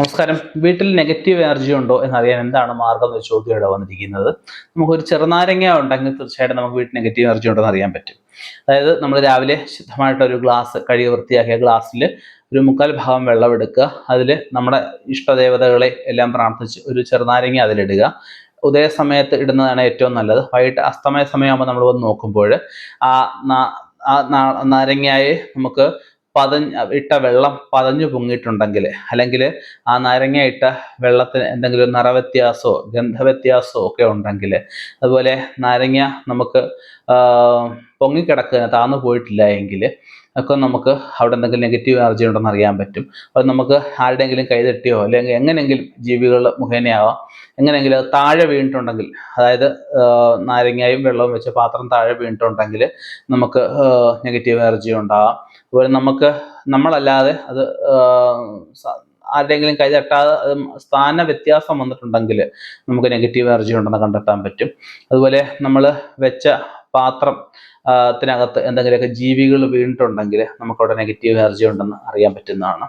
നമസ്കാരം. വീട്ടിൽ negative energy ഉണ്ടോ എന്നറിയാൻ എന്താണ് മാർഗം എന്ന ചോദ്യം ഇവിടെ വന്നിരിക്കുന്നത്. നമുക്കൊരു ചെറുനാരങ്ങ ഉണ്ടെങ്കിൽ തീർച്ചയായിട്ടും നമുക്ക് വീട്ടിൽ നെഗറ്റീവ് എനർജി ഉണ്ടോ എന്ന് അറിയാൻ പറ്റും. അതായത് നമ്മൾ രാവിലെ ശുദ്ധമായിട്ട് ഒരു ഗ്ലാസ് കഴുകി വൃത്തിയാക്കിയ ഗ്ലാസ്സിൽ ഒരു മുക്കാൽ ഭാഗം വെള്ളം എടുക്കുക. അതിൽ നമ്മുടെ ഇഷ്ടദേവതകളെ എല്ലാം പ്രാർത്ഥിച്ച് ഒരു ചെറുനാരങ്ങ അതിലിടുക. ഉദയ സമയത്ത് ഇടുന്നതാണ് ഏറ്റവും നല്ലത്. വൈകിട്ട് അസ്തമയ സമയമാകുമ്പോൾ നമ്മൾ വന്ന് നോക്കുമ്പോൾ ആ നാരങ്ങയായി നാരങ്ങയെ നമുക്ക് പതഞ്ഞ് ഇട്ട വെള്ളം പതഞ്ഞു പൊങ്ങിയിട്ടുണ്ടെങ്കിൽ അല്ലെങ്കിൽ ആ നാരങ്ങ ഇട്ട വെള്ളത്തിന് എന്തെങ്കിലും നിറവ്യത്യാസമോ ഗന്ധവ്യത്യാസമോ ഒക്കെ ഉണ്ടെങ്കിൽ അതുപോലെ നാരങ്ങ നമുക്ക് പൊങ്ങിക്കിടക്കുക താന്നു പോയിട്ടില്ല എങ്കിൽ ഒക്കെ നമുക്ക് അവിടെ എന്തെങ്കിലും നെഗറ്റീവ് എനർജി ഉണ്ടെന്ന് അറിയാൻ പറ്റും. അത് നമുക്ക് ആരുടെയെങ്കിലും കൈതട്ടിയോ അല്ലെങ്കിൽ എങ്ങനെയെങ്കിലും ജീവികൾ മുഖേനയാവാം. എങ്ങനെയെങ്കിലും അത് താഴെ വീണിട്ടുണ്ടെങ്കിൽ അതായത് നാരങ്ങയും വെള്ളവും വെച്ച് പാത്രം താഴെ വീണിട്ടുണ്ടെങ്കിൽ നമുക്ക് നെഗറ്റീവ് എനർജി ഉണ്ടാവാം. അതുപോലെ നമുക്ക് നമ്മളല്ലാതെ അത് ആരുടെയെങ്കിലും കൈ തട്ടാതെ സ്ഥാന വ്യത്യാസം വന്നിട്ടുണ്ടെങ്കിൽ നമുക്ക് നെഗറ്റീവ് എനർജി ഉണ്ടെന്ന് കണ്ടെത്താൻ പറ്റും. അതുപോലെ നമ്മൾ വെച്ച പാത്രം ത്തിനകത്ത് എന്തെങ്കിലുമൊക്കെ ജീവികൾ വീണിട്ടുണ്ടെങ്കിൽ നമുക്കവിടെ നെഗറ്റീവ് എനർജി ഉണ്ടെന്ന് അറിയാൻ പറ്റുന്നതാണ്.